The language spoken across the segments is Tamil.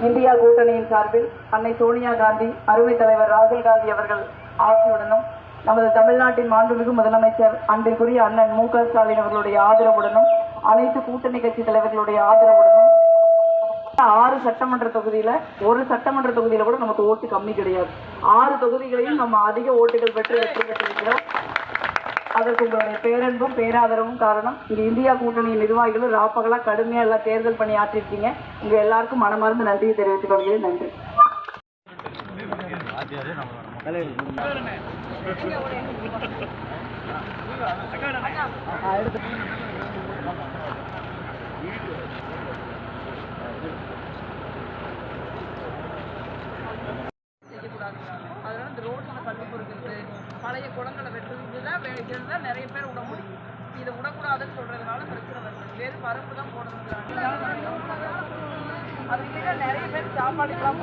இந்தியா கூட்டணியின் சார்பில் அன்னை சோனியா காந்தி அருமை தலைவர் ராகுல் காந்தி அவர்கள் ஆட்சியுடனும் நமது தமிழ்நாட்டின் மாண்புமிகு முதலமைச்சர் அன்பிற்குரிய அண்ணன் மு க ஸ்டாலின் அவர்களுடைய ஆதரவுடனும் அனைத்து கூட்டணி கட்சி தலைவர்களுடைய ஆதரவுடனும் ஆறு சட்டமன்ற தொகுதியில ஒரு சட்டமன்ற தொகுதியில கூட நமக்கு ஓட்டு கம்மி கிடையாது. ஆறு தொகுதிகளையும் நம்ம அதிக ஓட்டுகள் பெற்று வெற்றி பெற்றிருக்கிறோம் அதற்கு உங்களுடைய பேரன்பும் பேராதரவும் காரணம் இது இந்தியா கூட்டணி நிர்வாகிகளும் ராப்பகலா கடுமையா எல்லாம் தேர்தல் பணி ஆற்றிருக்கீங்க உங்க எல்லாருக்கும் மனமார்ந்த நன்றியை தெரிவித்துக் கொள்கிறேன். நன்றி. அதனால இந்த ரோட்டில் கல் பொறுக்கிறது பழைய குளங்களை வெட்டுறது இதுதான் வே- இதுதான் நிறைய பேர் விட முடியும் இதை விடக்கூடாதுன்னு சொல்கிறதுனால பிரச்சனை வருது வேறு பருப்பு தான் போடணுங்கிறாங்க அது இல்லைன்னா நிறைய பேர் சாப்பாடுக்கெல்லாம்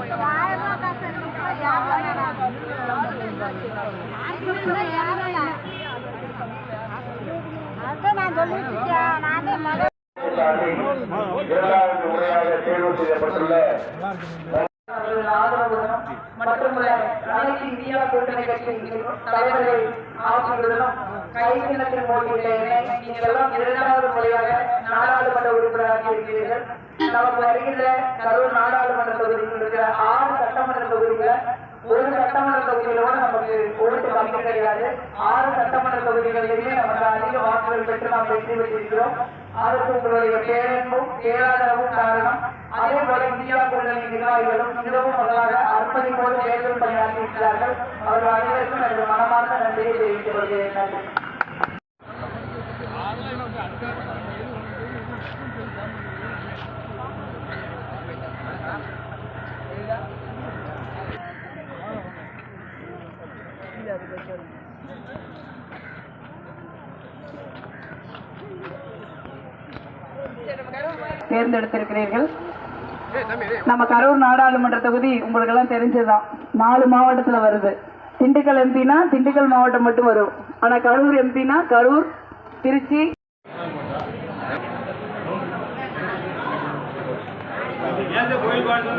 அதான் நான் சொல்லிட்டு நானே இரண்டாவது முறையாக தேர்வு செய்யப்பட்டுள்ள மற்றும் அனைத்து இந்தியா கூட்டணி கட்சியின் தலைவர்கள் ஆட்சியுடனும் கைசின்னத்தின் போட்டியிலே நீங்கள் எல்லாம் இரண்டாவது முறையாக நாடாளுமன்ற உறுப்பினராக இருக்கிறீர்கள் நமக்கு வருகின்ற கரூர் நாடாளுமன்ற தொகுதியில் இருக்கிற ஆறு சட்டமன்ற தொகுதிகளை ஒரு சட்டமன்ற தொகுதியில கூட நமக்கு ஓட்டு கம்மி கிடையாது. ஆறு சட்டமன்ற தொகுதிகளிலுமே நமக்கு அதிக வாக்குகள் பெற்று நாம் வெற்றி பெற்றிருக்கிறோம். அதற்கு உங்களுடைய பேரன்பும் பேராதரவும் காரணம். அதே போல இந்தியா கூட்டணி நிர்வாகிகளும் இரவும் முதலாக அர்ப்பணிப்போடு தேர்தல் பணியாற்றியிருக்கிறார்கள் அவர்கள் அனைவருக்கும் எனது மனமார்ந்த நன்றியை தெரிவித்துக் கொள்கிறேன். நன்றி. தேர்ந்தெடுத்திருக்கிறீர்கள். நம்ம கரூர் நாடாளுமன்ற தொகுதி உங்களுக்கு எல்லாம் தெரிஞ்சதுதான். நாலு மாவட்டத்துல வருது. திண்டுக்கல் எம்பினா திண்டுக்கல் மாவட்டம் மட்டும் வரும். ஆனா கரூர் எம்பினா கரூர் திருச்சி ஏன்